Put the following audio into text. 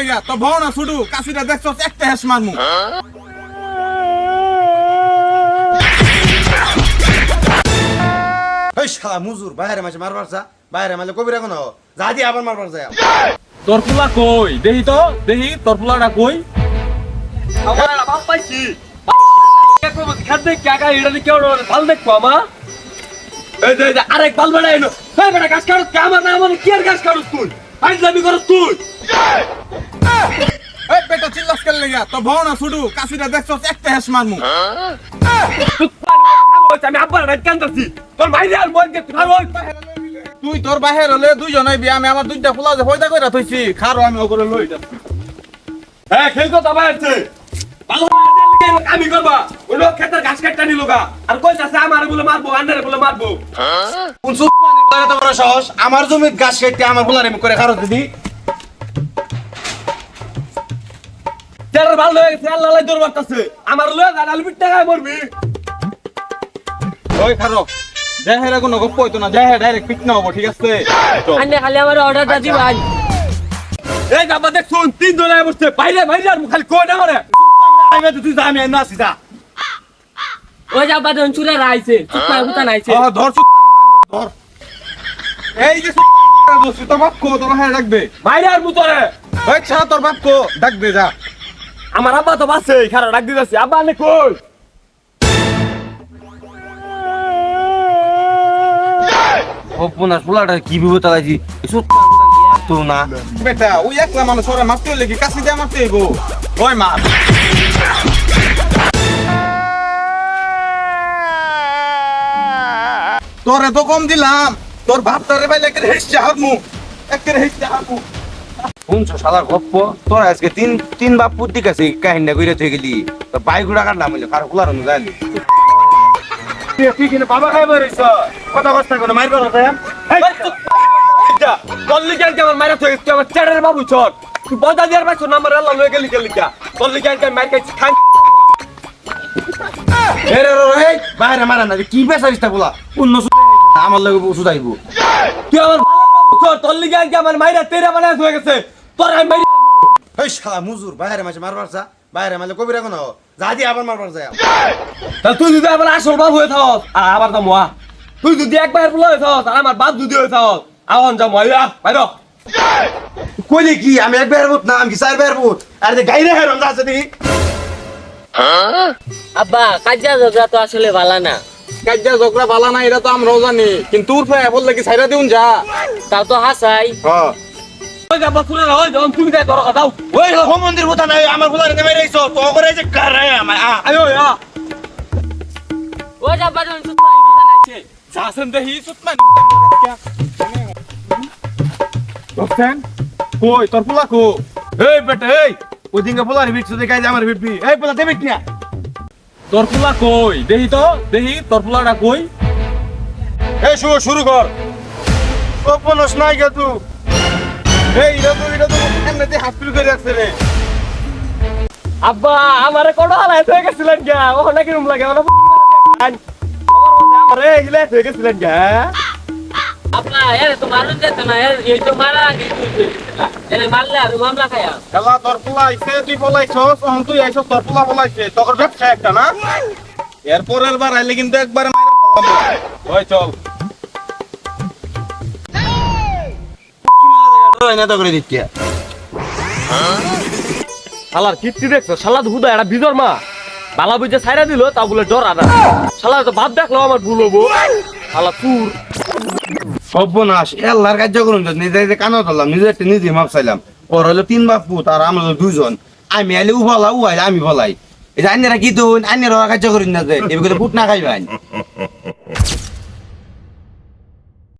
লেগা তো ভও না ছুটু কাশিটা দেখছস একটা হেস মারমু। ওই শালা মুজুর বাইরে মাঝে মারবার যা বাইরে মাঝে কবিরা কোন যা দিয়ে আবার মারবার যায় তোর ফুলা কই? দেহি তো দেহি তোর ফুলাটা কই? আমার বাপ পাইছি। খাদ্য কাকা এটা কেউ ভালো দেখব আমা। এই এই আরেক বাল বেড়া এলো। এই বেটা গাছ কাটুস আমার না আমার কি আর গাছ কাটুস তুই? দাবি করস তুই। এই বেটা চিল্লাস কেন লেগা? তো ভও না ছুটু কাশিটা দেখছস একটা হেস মারমু। আমি আব্বার রাত কান্দাছি তোর মাইরে আর মন কে খারো তুই তোর বাহির হলে দুইজনই বিয়া আমি আমার দুইটা ফুলা যে ফয়দা কইরা থইছি খারো আমি ওগুলো লই যাচ্ছি হ্যাঁ খেল তো দাবা আছে। ভালো আমি করবা। ওই লোক ক্ষেতের ঘাস কাটটা নিল গা। আর কই যাচ্ছে আমার বলে মারবো আন্ডারে বলে মারবো। কোন সুপানি বলে এত বড় সাহস? আমার জমির গাছ কেটে আমার করে খারো দিদি যারা ভালো হয়ে গেছে আল্লাহ আল্লাহ দৌড় মারতাছে আমার লয়ে যা ডাল পিঠটা খায় মরবি। ওই খারো দেহের কোনো গপ্প হইতো না দেহে ডাইরেক্ট পিটনা হব ঠিক আছে? চল আন্নে খালি আমার অর্ডারটা দিবান এই যাবা দেখ শুন তিন জন আয় বসছে। বাইরে বাইরে আর খালি কই না করে আমি তো তুই যা আমি না যা। ওই যা বাদন চুরা রাইছে চুপা গুতা নাইছে ধর ধর। এই যে দোস্ত তোর বাপ কো তোর হ্যাঁ ডাকবে বাইরে আর মুতরে। ওই ছাড়া তোর বাপ কো ডাকবে যা। আমার আব্বা তো বাসে খারা ডাক দিতেছি আব্বা আনে কই? অপনার ফুলাটা কি বিপদ লাগাইছি তো না। বেটা ওই একলা মানুষ ওরা মারতে হইলে কি কাশি দিয়ে মারতে হইব। ওই মার তোরে তো কম দিলাম তোর বাপ তারে বাইলে একটা হেসছে হারমু একটা হেসছে হারমু। শুনছো শালার গপ্প? তোর আজকে তিন তিন বাপ পুতিক আছে কাহিনী কইরা তুই গেলি। তো বাইক গুড়া কাটলাম হইলে? কার ফুলার নু যাইলি তুই কিনে বাবা খাই কথা কথা কোনো মাইর করো কেন কেমন মারা তুই আমার চেড়ের বাবু চট তুই বদা দিয়ার পাইছো নাম্বার আল্লাহ লয়ে গেলি গেলি কা কেন খাইছি খাই। এরে রে বাইরে মারা না কি বেসারিস তা বলা? অন্য আমার লগে ওষুধ আইব তুই আমার কল্লি কেন কেন আমার মাইরা তেরা বানায় হয়ে গেছে। তোর আমি মাইরি ওই শালা মুজুর বাইরে মাঝে মারবার যা বাইরে মাঝে কবিরা কোন যা দিয়ে আবার মারবার যায় তাহলে তুই যদি আমার আসল বাপ হয়ে থাকস আর আবার তো মোয়া তুই যদি একবার বলে হয়ে থাকস আর আমার বাপ যদি হয়ে থাকস আওয়ান যা ময়া বাইর কইলে কি আমি এক বের বুত না আমি চার বের বুত আর যে গাইরে হেরম যা আছে দেখি আব্বা কাজা জগা তো আসলে ভালো না। কাজ্জা ঝগড়া বালা না এটা তো আমরাও জানি। কিন্তু উর্ফে বললে কি সাইরা দিউন যা। তাও তো হাসাই। হ্যাঁ মন্দির বুতা নাই? আমার ফুলারে নেমে রইছো তো করে যে কার রে আমার আয়ো যা নাইছে দেহি সুতমান দোস্তেন কই তোর ফুলা কো? এই বেটা এই ওই দিনকে আমার না। তোর কই? দেহি তো দেহি তোর ফুলাটা কই? এই শুরু শুরু কর। ও পনস নাই গে তুই এই এটা তো এটা তো এমনিতে হাসপিটাল করে রাখছে রে? আব্বা আমারে কোন হালায় হয়ে গেছিলেন গা? ও নাকি রুম লাগে ওনা আমার গিলে হয়ে গেছিলেন গা। আপনা এর তো মারুন যেত না এই তো মারা আগে এর মারলে আর মামলা খায়া খেলা তোর ফুলা আইছে তুই পলাইছস অহন তুই আইছস তোর ফুলা পলাইছে। তোর ব্যবসা একটা না? এরপরের বার আইলে কিন্তু একবার মাইরা ওই চল। না তো করে দিচ্ছি। শালার কীর্তি দেখছ? শালা হুদা একটা বিজর মা। বালা বুঝে ছাইরা দিল তা বলে ডর আদা। শালা তো ভাব দেখল আমার ভুল হব। শালা চুর। সর্বনাশ এল্লার কার্য করুন নিজে নিজে কানো ধরলাম নিজে একটা নিজে মাপ চাইলাম। ওর হলো তিন বাপ পুত আর আমরা দুইজন। আমি আইলে উ বলা আইলে আমি বলাই এই যে আইনেরা কি তো আইনের কার্য করিন না যে এবার পুত না খাইবেন।